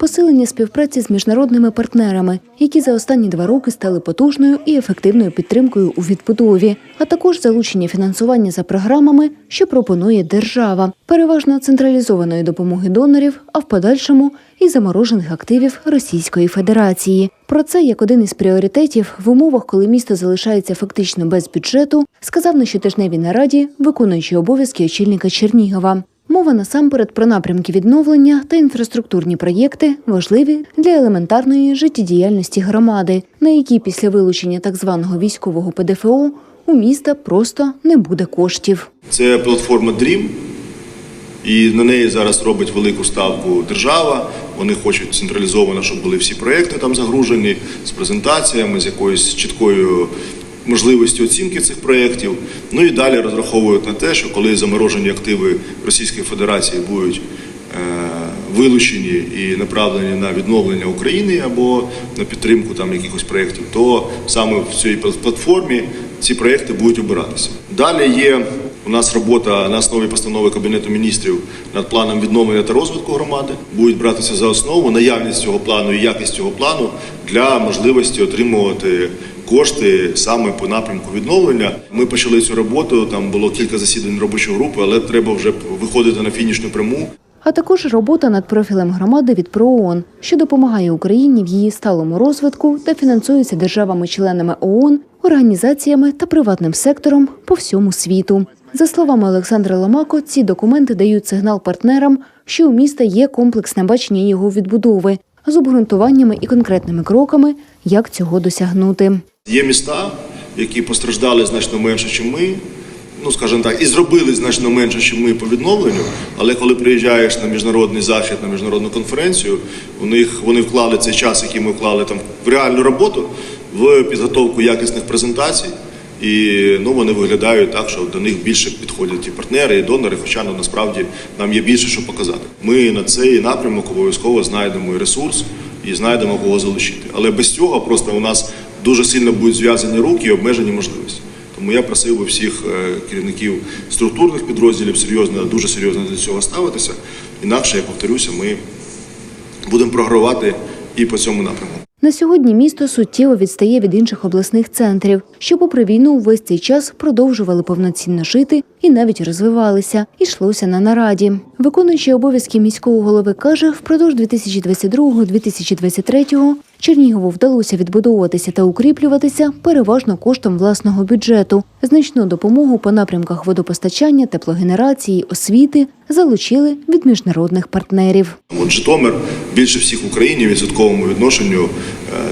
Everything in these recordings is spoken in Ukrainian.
посилення співпраці з міжнародними партнерами, які за останні два роки стали потужною і ефективною підтримкою у відбудові, а також залучення фінансування за програмами, що пропонує держава, переважно централізованої допомоги донорів, а в подальшому і заморожених активів Російської Федерації. Про це як один із пріоритетів в умовах, коли місто залишається фактично без бюджету, сказав на щотижневій нараді, виконуючий обов'язки очільника Чернігова. Мова насамперед про напрямки відновлення та інфраструктурні проєкти, важливі для елементарної життєдіяльності громади, на які після вилучення так званого військового ПДФО у міста просто не буде коштів. Це платформа Dream, і на неї зараз робить велику ставку держава. Вони хочуть централізовано, щоб були всі проекти там загружені з презентаціями, з якоюсь чіткою можливістю оцінки цих проєктів. Ну і далі розраховують на те, що коли заморожені активи Російської Федерації будуть е, вилучені і направлені на відновлення України або на підтримку там якихось проєктів, то саме в цій платформі ці проєкти будуть обиратися. Далі є у нас робота на основі постанови Кабінету міністрів над планом відновлення та розвитку громади. Будуть братися за основу наявність цього плану і якість цього плану для можливості отримувати кошти саме по напрямку відновлення. Ми почали цю роботу. Там було кілька засідань робочої групи, але треба вже виходити на фінішну пряму. А також робота над профілем громади від ПРООН, що допомагає Україні в її сталому розвитку та фінансується державами-членами ООН, організаціями та приватним сектором по всьому світу. За словами Олександра Ломако, ці документи дають сигнал партнерам, що у міста є комплексне бачення його відбудови з обґрунтуваннями і конкретними кроками, як цього досягнути. Є міста, які постраждали значно менше, ніж ми. Ну, скажімо так, і зробили значно менше, ніж ми по відновленню. Але коли приїжджаєш на міжнародний захід, на міжнародну конференцію, у них вони вклали цей час, який ми вклали там в реальну роботу, в підготовку якісних презентацій. І ну вони виглядають так, що до них більше підходять і партнери, і донори. Хоча ну, насправді нам є більше, що показати. Ми на цей напрямок обов'язково знайдемо і ресурс, і знайдемо кого залучити. Але без цього просто у нас дуже сильно будуть зв'язані руки і обмежені можливості. Тому я просив би всіх е, керівників структурних підрозділів серйозно, дуже серйозно до цього ставитися. Інакше, я повторюся, ми будемо програвати і по цьому напрямку. На сьогодні місто суттєво відстає від інших обласних центрів, що, попри війну, увесь цей час продовжували повноцінно жити і навіть розвивалися. Ішлося на нараді. Виконуючий обов'язки міського голови каже, впродовж 2022-2023 Чернігову вдалося відбудовуватися та укріплюватися переважно коштом власного бюджету. Значну допомогу по напрямках водопостачання, теплогенерації, освіти залучили від міжнародних партнерів. От Житомир більше всіх в Україні в відсотковому відношенню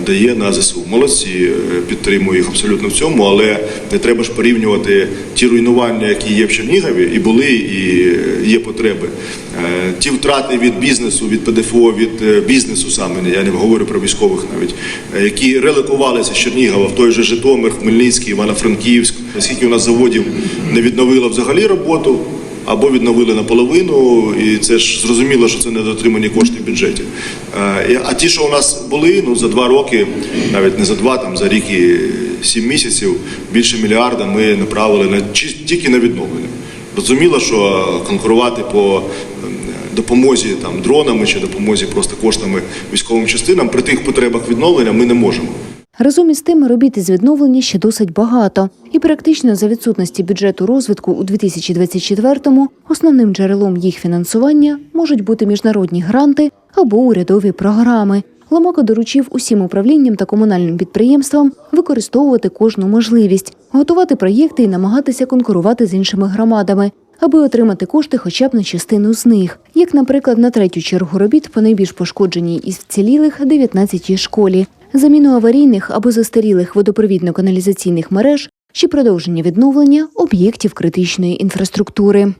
дає на ЗСУ. Молодці е, підтримую їх абсолютно в цьому, але не треба ж порівнювати ті руйнування, які є в Чернігові, і були, і е, є потреби. Е, Ті втрати від бізнесу, від ПДФО, від е, бізнесу саме я не говорю про військових навіть, е, які релокувалися з Чернігова в той же Житомир, Хмельницький, Івано-Франківськ. Скільки у нас заводів не відновило взагалі роботу або відновили наполовину, і це ж зрозуміло, що це недотримані кошти в бюджеті. Е, А ті, що у нас були, ну за два роки, навіть не за два, там за рік і сім місяців, більше мільярда ми направили на тільки на відновлення. Розуміло, що конкурувати по ем, допомозі там дронами чи допомозі просто коштами військовим частинам при тих потребах відновлення ми не можемо. Разом із тим, робіт із відновлення ще досить багато. І практично за відсутності бюджету розвитку у 2024-му основним джерелом їх фінансування можуть бути міжнародні гранти або урядові програми. Ломако доручив усім управлінням та комунальним підприємствам використовувати кожну можливість, готувати проєкти і намагатися конкурувати з іншими громадами, аби отримати кошти хоча б на частину з них, як, наприклад, на третю чергу робіт по найбільш пошкодженій із вцілілих 19-й школі, заміну аварійних або застарілих водопровідно-каналізаційних мереж чи продовження відновлення об'єктів критичної інфраструктури.